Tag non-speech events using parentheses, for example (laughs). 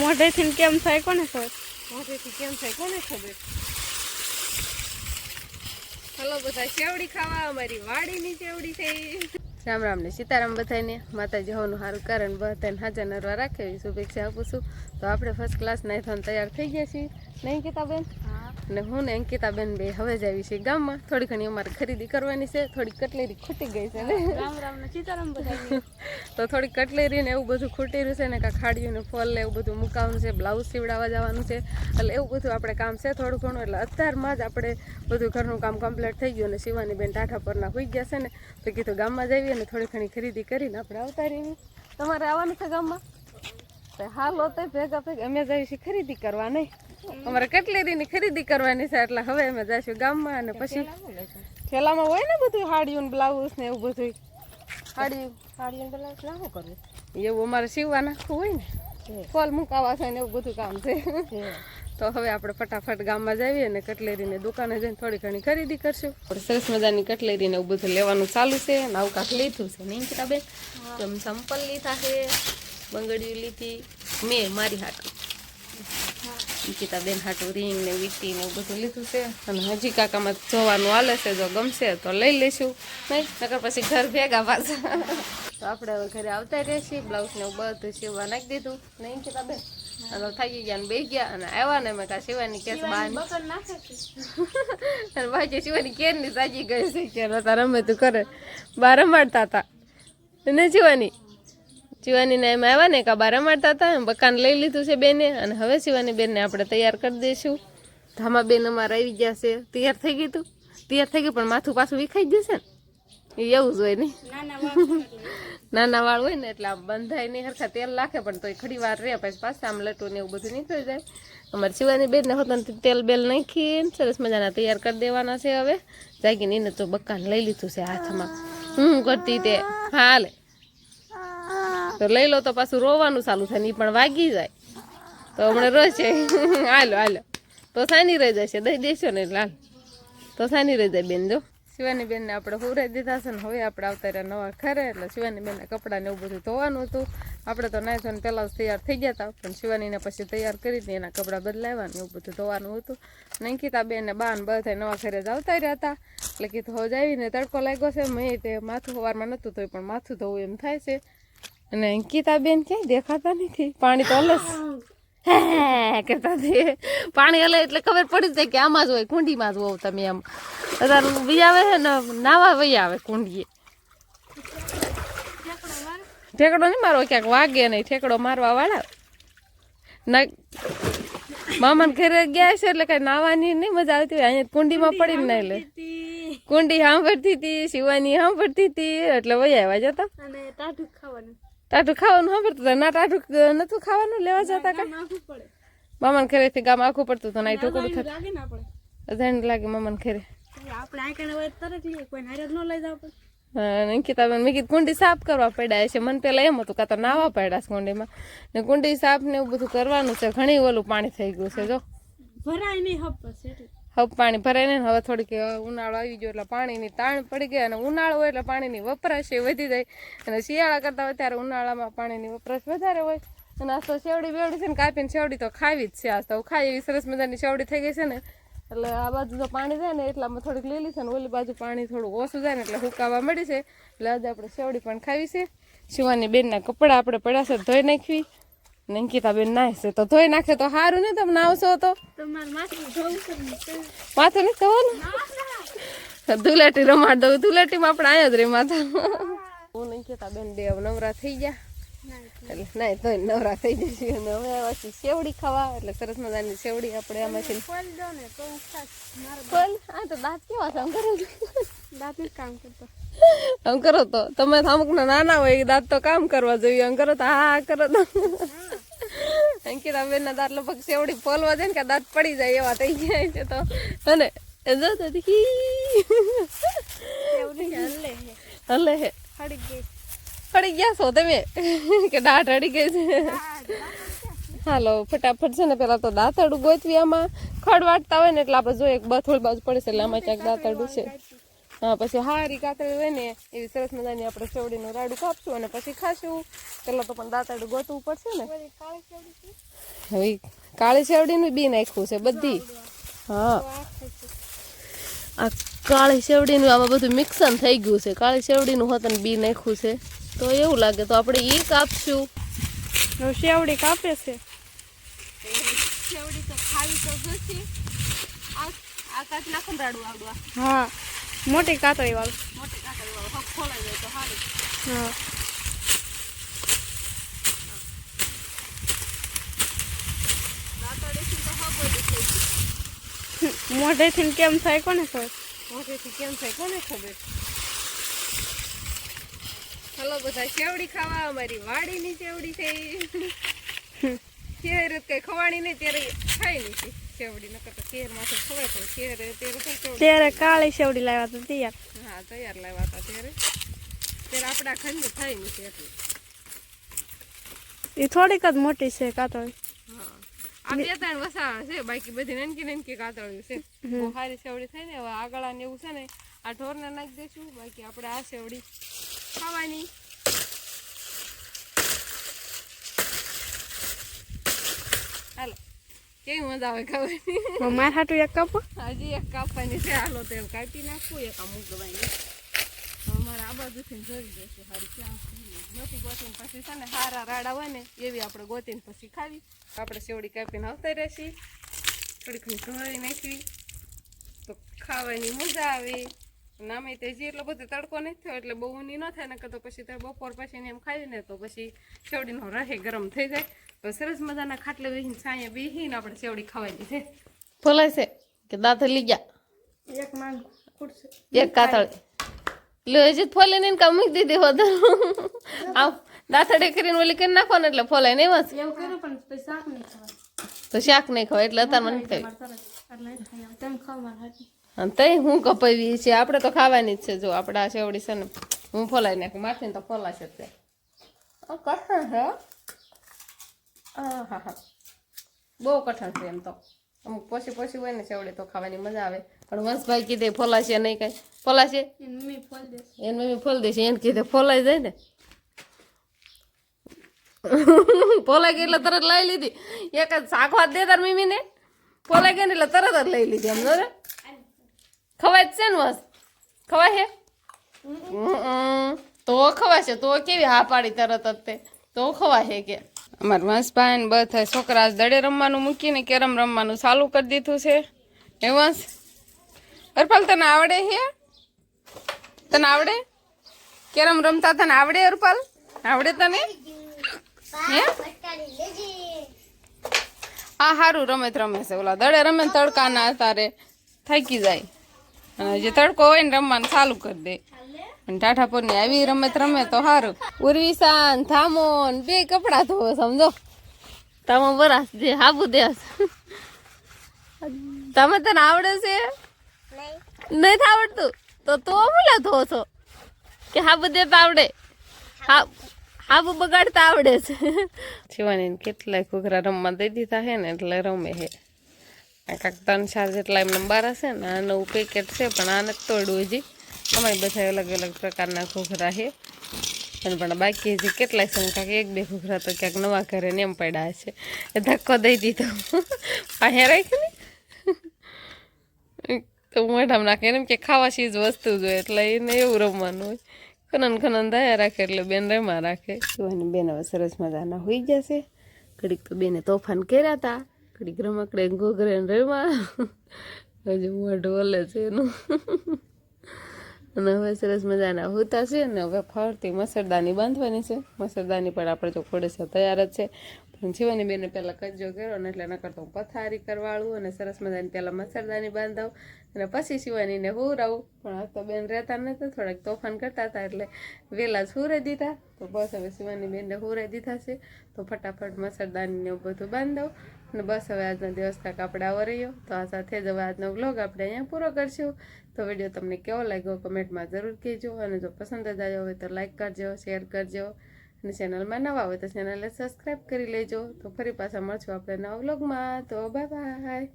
મોઢેથી કેમ થાય કોને ખબર? મોઢેથી કેમ થાય કોને ખબર? હલો બધા ચેવડી ખાવા? અમારી વાડીની ચેવડી થઈ રામ રામ ને સીતારામ બધાને માતાજી હોવાનું સારું કારણ બધાને હાજર નરવા રાખે એવી શુભેચ્છા આપું છું. તો આપણે ફર્સ્ટ ક્લાસ નાઇથોન તૈયાર થઈ ગયા છીએ. નહીં કહેતા બેન અને હું ને અંકિતાબેન બે હવે જ આવી છે ગામમાં. થોડી ઘણી અમારે ખરીદી કરવાની છે થોડી કટલેરી ખૂટી ગઈ છે ને. (laughs) તો થોડી કટલેરી ને એવું બધું ખૂટી રહ્યું છે ને કાં ખાડીયું ને ફોલ ને એવું બધું મુકાવવાનું છે બ્લાઉઝ સીવડાવવા જવાનું છે. એટલે એવું બધું આપણે કામ છે થોડું ઘણું. એટલે અત્યારમાં જ આપણે બધું ઘરનું કામ કમ્પ્લીટ થઈ ગયું અને શિવાની બેન ટાઠા પરના હોઈ ગયા છે ને. તો કીધું ગામમાં જઈએ અને થોડી ઘણી ખરીદી કરીને આપણે આવતા રહીએ તમારે આવવાનું છે ગામમાં? હાલો તો ભેગા ભેગા. અમે છીએ ખરીદી કરવા નહીં. અમારે કટલેરીની ખરીદી કરવાની છે એટલે હવે અમે જઈશું ગામમાં અને પછી થેલામાં હોય ને બધું હાડિયું બ્લાઉઝ ને એવું બધું હાડિયું શું કરવું એવું અમારે સીવવા નાખવું હોય ને ફોલ મુકાવા છે ને એવું બધું કામ છે. તો હવે આપણે ફટાફટ ગામમાં જઈએ ને કટલેરીને દુકાને જઈને થોડી ઘણી ખરીદી કરશું. સરસ મજાની કટલેરી ને એવું બધું લેવાનું ચાલુ છે ને આવું કાંક લીધું છે. નહીં બેન? જેમ સંપલ લીધા છે બંગડીઓ લીધી. મેં મારી હાટું. નિકિતા બેન હાટું રીંગ ને વીટી ને એવું બધું લીધું છે. અને હજી કાકામાં જોવાનું હાલે છે જો ગમશે તો લઈ લઈશું. નહીં નકર પછી ઘર ભેગા પાછા. તો આપણે હવે ઘરે આવતા રહીશું બ્લાઉઝ ને બધું સીવવા નાખી દીધું. નહીં નિકિતા બેન? અને થાકી ગયા ને બે ગયા અને આવ્યા ને મેં કા શિવાની કેસ બહાર (laughs) અને બાકી શિવાની કેરની સાજી ગઈ છે કે રમે તું કરે. બહાર રમાડતા હતા ને શિવાની શિવાની ને એમ આવ્યા ને કા બાર રમાડતા હતા બકાન લઈ લીધું છે બેને. અને હવે શિવાની બેનને આપણે તૈયાર કરી દઈશું. ધામા બેન અમારે આવી ગયા છે. તૈયાર થઈ ગયું તું? તૈયાર થઈ ગયું પણ માથું પાછું વિખાઈ જશે ને? એ એવું જ હોય નહીં નાના વાળ હોય ને એટલે આમ બંધાય નહીં હરખા તેલ નાખે પણ તોય ઘડી વાર રહે પછી પાછા આમ લટું ને એવું બધું નીકળી જાય. અમારે શિવાની બેન ને હોતા તેલ બેલ નાખીને સરસ મજાના તૈયાર કરી દેવાના છે હવે. જાગીને એને તો બકાન લઈ લીધું છે હાથમાં. હું કરતી તે? હાલે. તો લઈ લો તો પાછું રોવાનું ચાલુ થાય ને પણ વાગી જાય. તો હમણાં રહેશે (laughs) હાલો હાલો. તો સાની રહી જશે દઈ દેશો ને લાલ તો સાની રહી જાય બેન, જો. શિવાની બેનને આપણે હુરાઈ દીધા છે ને હવે આપણે આવતા રહ્યા નવા ખરે એટલે શિવાની બેનના કપડાને એવું બધું ધોવાનું હતું. આપણે તો નાઈ ધોઈને પહેલાં જ તૈયાર થઈ ગયા હતા, પણ શિવાનીને પછી તૈયાર કરી હતી એના કપડાં બદલાવ્યા ને એવું બધું ધોવાનું હતું. નંકિતા બેન ને બાન બધા નવા ઘરે જ આવતા રહ્યા હતા. એટલે કીધું હોજ આવીને તડકો લાગ્યો છે, મેં તે માથું હવારમાં નહોતું થયું પણ માથું ધોવું એમ થાય છે. અને અંકિતા બેન ક્યાંય દેખાતા નથી. પાણી તો અલસ. કરતા તે પાણી હલે એટલે ખબર પડી જાય કે આમાં જ હોય કુંડીમાં જ હોવ તમે આમ અત્યારે બી આવે છે ને નાવા વહી આવે કુંડીએ. ઠેકડો નહીં મારવો ક્યાંક વાગે નહીં ઠેકડો મારવા વાળા ના મામાને ઘરે ગયા છે એટલે કઈ નાવાની નહીં મજા આવતી હોય. અહીંયા કુંડીમાં પડીને નહીં લે. કુંડી સાંભળતી હતી શિવાની સાંભળતી હતી એટલે વહી આવ્યા જતા. અને ટાઢું ખાવાનું. ટાટું ખાવાનું સાંભળતું હતા ના ટાટું નતું ખાવાનું? લેવા જતા કા? મામાને ઘરેથી ગામ આખું પડતું હતું ના ઢોકળું થતું. લાગે ને આપણે. અજાણ લાગે મામાને ઘરે. આપણે આ કણે હોય તરત લઈએ કોઈ હારે ન લઈ જાવ અંકિતા મેં કીધું કુંડી સાફ કરવા પડ્યા છે. મને પેલા એમ હતું કાં તો નાવા પડ્યા છે કુંડીમાં. ને કુંડી સાફ ને એવું બધું કરવાનું છે. ઘણી ઓલું પાણી થઈ ગયું છે જો. ભરાય નહીં હપ બસ એટલે હવે પાણી ભરાય ને હવે થોડીક ઉનાળો આવી ગયો એટલે પાણીની તાણ પડી ગઈ અને ઉનાળો હોય એટલે પાણીની વપરાશ એ વધી જાય. અને શિયાળા કરતાં હોય ત્યારે ઉનાળામાં પાણીની વપરાશ વધારે હોય. અને આ તો શેવડી બેવડી છે ને, કાપીને શેવડી તો ખાવી જ છે આ તો. ખાઈ એવી સરસ મજાની શેવડી થઈ ગઈ છે ને. એટલે આ બાજુ તો પાણી જાય ને એટલામાં થોડીક લીલી છે ને, ઓલી બાજુ પાણી થોડું ઓછું જાય ને એટલે હુકાવા મળી છે. એટલે આજે આપણે શેવડી પણ ખાવી છે. શિવાની બેનના કપડાં આપણે પડ્યા છે ધોઈ નાખવી. ને અંકિતા બેન નાય છે તો ધોઈ નાખે તો સારું ને તમે નાવશો તો. માથું નથી ધોવાનું ધુલેટી રમાડ દઉં ધુલેટીમાં આપણે આયા જ રે માથા હું નહીં કહેતા બેન દેવ નવરા થઈ ગયા. એટલે નાય તો નવરા થઈ જશે. અને હવે છીએ સેવડી ખાવા એટલે સરસ મજાની સેવડી આપણે આમાંથી ફોલ દો ને તો ખોલ આ તો દાંત કેવા છે? આમ કરો છો? દાંત કામ કરતો. આમ કરો તો. તમે અમુક નાના હોય એ દાંત તો કામ કરવા જોઈએ. આમ કરો તો હા કરો તો. અંકિતા બેન ના દાંત લગભગ સેવડી ફોલવા જાય ને કે દાંત પડી જાય એવા થઈ જાય છે તો. અને એ જો તો હલે હલે હળી ગઈ. પડી ગયા છો તમે? કે દાંત અડી ગઈ છે? હાલો ફટાફટ છે ને પેલા તો દાંતડું ગોતવી આમાં. ખડ વાટતા હોય ને એટલે આપણે જોઈએ બથોળ બાજુ પડે છે એટલે આમાં ક્યાંક દાંતડું છે. હા, પછી હારી કાતળી હોય ને એવી સરસ મજાની આપણે ચવડીનું રાડું કાપશું અને પછી ખાશું. પેલા તો પણ દાંતડું ગોતવું પડશે ને. હવે કાળી ચવડીનું બી નાખ્યું છે બધી. હા. આ કાળી સેવડીનું આમાં બધું મિક્સન થઈ ગયું છે. કાળી સેવડીનું ને બી નાખ્યું છે. તો એવું લાગે તો આપણે એ કાપશું. શેવડી કાપે છે. શેવડી તો ખાવી તો જોશે. આ કાચ ને આવડું હા મોટી કાતરી વાળું. મોટી કાતરી વાળું ખોલાઈ જાય તો સારું હા. મોઢેથી ને કેમ થાય કોને ખબર? મોઢેથી કેમ થાય કોને ખબર? હલો બધા શેવડી ખાવા? અમારી વાડીની શેવડી છે શેર કઈ ખવાણી નહીં ત્યારે ખાઈ નહીં શેવડી નકર તો શેરમાંથી ખવાય શેર ત્યારે શેવડી કાળી શેવડી લાવ્યા હતા તૈયાર. હા તૈયાર લાવ્યા હતા ત્યારે. ત્યારે આપણા ખંડ થાય નહીં એટલું. એ થોડીક જ મોટી છે કાતળી. હા. આ બે ત્રણ છે બાકી બધી નાનકી નાનકી કાતળ્યું છે. બહુ સારી સેવડી થાય ને હવે આગળ ને એવું છે ને આ ઢોરને નાખી દઈશું બાકી આપણે આ સેવડી ખાવાની. હાલો. કેવી મજા આવે ખાવાની? મારા હાટું એક કાપો. હજી એક કાપવાની છે. હાલો તો એમ કાપી નાખવું એક આ મૂકવાની અમારે આ બાજુથી જોઈ જશે હારી ક્યાં નથી ગોતીને પછી છે ને હારા રાડા હોય ને એવી આપણે ગોતીને પછી ખાવી. આપણે સેવડી કાપીને આવતા રહેશી. થોડીક ધોઈ નાખવી તો ખાવાની મજા આવે. નામે તે જે એટલો બધો તડકો નથી થયો એટલે બહુ ઊની ન થાય ને તો પછી ત્યારે બપોર પછી એમ ખાઈ ને તો પછી સેવડીનો રહે ગરમ થઈ જાય. તો સરસ મજાના ખાટલે બેસીને છાંયે બેસીને આપણે સેવડી ખાવાની છે. ફોલાય છે કે દાંત લઈ ગયા. એક માંગ ખૂટશે. એક કાતળી. લે હજી ફોલે નહીં કામ મૂકી દીધી હોત. આવ દાંતડે કરીને ઓલી કરી નાખો ને એટલે ફોલાય નહીં બસ એવું કર્યું પણ પછી શાક નહીં ખવાય તો શાક નહીં ખવાય એટલે અત્યારે મને ખાવી તઈ હું કપાવી છે? આપણે તો ખાવાની જ છે. જો આપણે આ સેવડી છે ને હું ફોલાઈ નાખું. માથે તો ફોલાશે તે. કઠણ છે હો. હા હા. બહુ કઠણ છે એમ તો. અમુક પોસી પોસી હોય ને સેવડી તો ખાવાની મજા આવે. પણ વંશભાઈ કીધે ફોલાશે નહીં કાંઈ. ફોલાશે? એની મમ્મી ફોલ દેશે. એને કીધે ફોલાઈ જાય ને. ફોલાઈ ગઈ એટલે તરત લઈ લીધી. એક જ શાક વાત દે તાર મમ્મીને. ફોલાઈ ગઈ એટલે તરત જ લઈ લીધી એમ ને ખવાય છે ને બસ ખવાય હે. તો છે. તો કેવી હા પાડી તરત જ તે? તો હે કે? અમારા વંશભાઈ ને બધા છોકરા દડે રમવાનું મૂકીને કેરમ રમવાનું ચાલુ કરી દીધું છે. એ વંશ? અરપાલ, તને આવડે હે? તને આવડે? કેરમ રમતા તને આવડે અરપાલ? આવડે તને? હે? આ સારું રમત રમે છે. ઓલા દડે રમે તડકાના તારે થાકી જાય. અને જે તડકો હોય ને રમવાનું ચાલુ કરી દે. અને ટાઢાપુરની આવી રમત રમે તો સારું. ઉર્વિશાન થામો બે કપડાં ધોવો સમજો? તમે બરાસ દે હાબુ દે. તમે તને આવડે છે? નહીં. આવડતું? તો તો મુલા ધો છો? કે હાબુ દે આવડે? હા હાબુ બગાડતા આવડે છે. શિવાની કેટલાય ઘૂઘરા રમવા દઈ દીધા હે ને એટલે રમે છે. આ કાંક ત્રણ ચાર જેટલા એમ નંબર હશે ને, આ નવું પેકેટ છે, પણ આ નથી તોડવું હજી. અમારી બધા અલગ અલગ પ્રકારના ઘૂઘરા છે. અને પણ બાકી હજી કેટલાય છે કાંક એક બે ઘૂઘરા તો ક્યાંક નવા ઘરે ને એમ પડ્યા છે એ ધક્કો દઈ દીધો. અહીંયા રાખી ને? તો મોઢામાં નાખે, એમ કે ખાવા ચીજ વસ્તુ જોઈએ એટલે એને એવું રમવાનું હોય. ખનન ખનન થયા રાખે, એટલે બેન રમા રાખે. બેન હવે સરસ મજાના હોઈ જશે. ઘડીક તો બેને તોફાન કર્યા હતા ઘડીક રમકડે ઘોઘરે રમા હજુ મોઢું છે એનું અને હવે સરસ મજાના હોતા છે ને હવે ફરતી મસરદાની બાંધવાની છે મસરદાની પણ આપણે જો છે તૈયાર જ છે પણ જીવાની બેને પહેલાં કજ્જો કર્યો ને એટલે નકર તો હું પથારી કરવાળું અને સરસ મજાની પહેલાં મસરદાની બાંધાવું અને પછી શિવાનીને હુરાવું પણ આ તો બેન રહેતા નહોતા થોડાક તોફાન કરતા હતા એટલે વહેલા જ હુરાઈ દીધા. તો બસ હવે શિવાની બેનને હુરાઈ દીધા છે. તો ફટાફટ મસરદાનીને બધું બાંધો. અને બસ હવે આજનો દિવસ કાંક આપણે આવો રહ્યો તો આ સાથે જ હવે આજનો વ્લોગ આપણે અહીંયા પૂરો કરશું. તો વીડિયો તમને કેવો લાગ્યો કમેન્ટમાં જરૂર કહેજો. અને જો પસંદ જ આવ્યો હોય તો લાઈક કરજો શેર કરજો. અને ચેનલમાં નવા હોય તો ચેનલને સબસ્ક્રાઈબ કરી લેજો. તો ફરી પાછા મળશું આપણે નવા વ્લોગમાં. તો બાય બાય